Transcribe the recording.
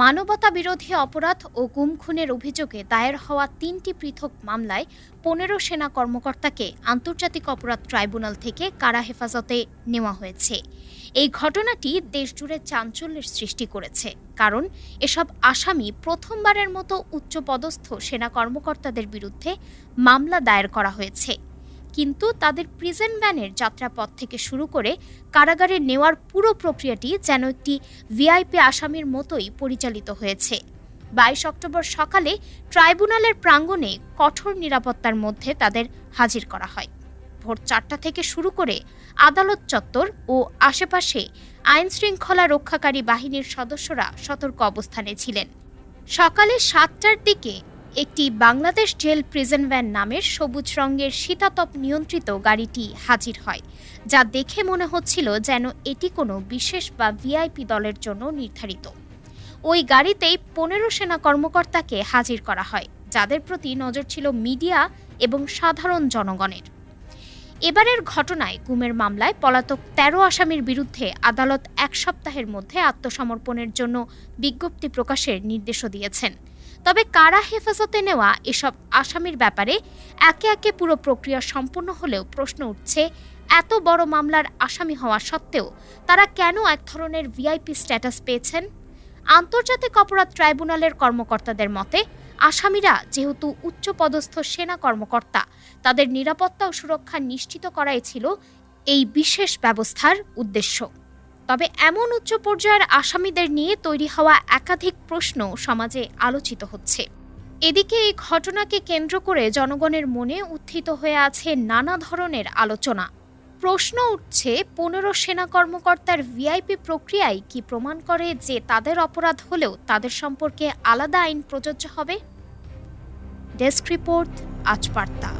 মানবতা বিরোধী অপরাধ ও গুম খুনের অভিযোগে দায়ের হওয়া তিনটি পৃথক মামলায় পনেরো সেনা কর্মকর্তাকে আন্তর্জাতিক অপরাধ ট্রাইব্যুনাল থেকে কারা হেফাজতে নেওয়া হয়েছে? এই ঘটনাটি দেশজুড়ে চাঞ্চল্যের সৃষ্টি করেছে, কারণ এসব আসামি প্রথমবারের মতো উচ্চপদস্থ সেনা কর্মকর্তাদের বিরুদ্ধে মামলা দায়ের করা হয়েছে। কিন্তু তাদের প্রিজন ভ্যানের যাত্রাপথ থেকে শুরু করে কারাগারে নেওয়ার পুরো প্রক্রিয়াটি যেন একটি ভিআইপি আসামির মতোই পরিচালিত হয়েছে। বাইশ অক্টোবর সকালে ট্রাইব্যুনালের প্রাঙ্গণে কঠোর নিরাপত্তার মধ্যে তাদের হাজির করা হয়। ভোর চারটা থেকে শুরু করে আদালত চত্বর ও আশেপাশে আইন শৃঙ্খলা রক্ষাকারী বাহিনীর সদস্যরা সতর্ক অবস্থানে ছিলেন। সকালে সাতটার দিকে একটি বাংলাদেশ জেল প্রিজন ভ্যান নামের সবুজ রঙের শীতাতপ নিয়ন্ত্রিত গাড়িটি হাজির হয়, যা দেখে মনে হচ্ছিল যেন এটি কোনো বিশেষ বা ভিআইপি দলের জন্য নির্ধারিত। ওই গাড়িতেই পনেরো সেনা কর্মকর্তাকে হাজির করা হয়, যাদের প্রতি নজর ছিল মিডিয়া এবং সাধারণ জনগণের। এবারের ঘটনায় গুমের মামলায় পলাতক তেরো আসামির বিরুদ্ধে আদালত এক সপ্তাহের মধ্যে আত্মসমর্পণের জন্য বিজ্ঞপ্তি প্রকাশের নির্দেশও দিয়েছেন। তবে কারা হেফাজতে নেওয়া এসব আসামির ব্যাপারে একে একে পুরো প্রক্রিয়া সম্পূর্ণ হলেও প্রশ্ন উঠছে, এত বড় মামলার আসামি হওয়া সত্ত্বেও তারা কেন এক ধরনের ভিআইপি স্ট্যাটাস পেয়েছেন? আন্তর্জাতিক অপরাধ ট্রাইব্যুনালের কর্মকর্তাদের মতে, আসামিরা যেহেতু উচ্চপদস্থ সেনা কর্মকর্তা, তাদের নিরাপত্তা ও সুরক্ষা নিশ্চিত করাই ছিল এই বিশেষ ব্যবস্থার উদ্দেশ্য। তবে এমন উচ্চ পর্যায়ের আসামিদের নিয়ে তৈরি হওয়া একাধিক প্রশ্ন সমাজে আলোচিত হচ্ছে। এদিকে এই ঘটনাকে কেন্দ্র করে জনগণের মনে উত্থিত হয়ে আছে নানা ধরনের আলোচনা। প্রশ্ন উঠছে, পনেরো সেনা কর্মকর্তার ভিআইপি প্রক্রিয়ায় কি প্রমাণ করে যে তাদের অপরাধ হলেও তাদের সম্পর্কে আলাদা আইন প্রযোজ্য হবে? ডেস্ক রিপোর্ট আজ বার্তা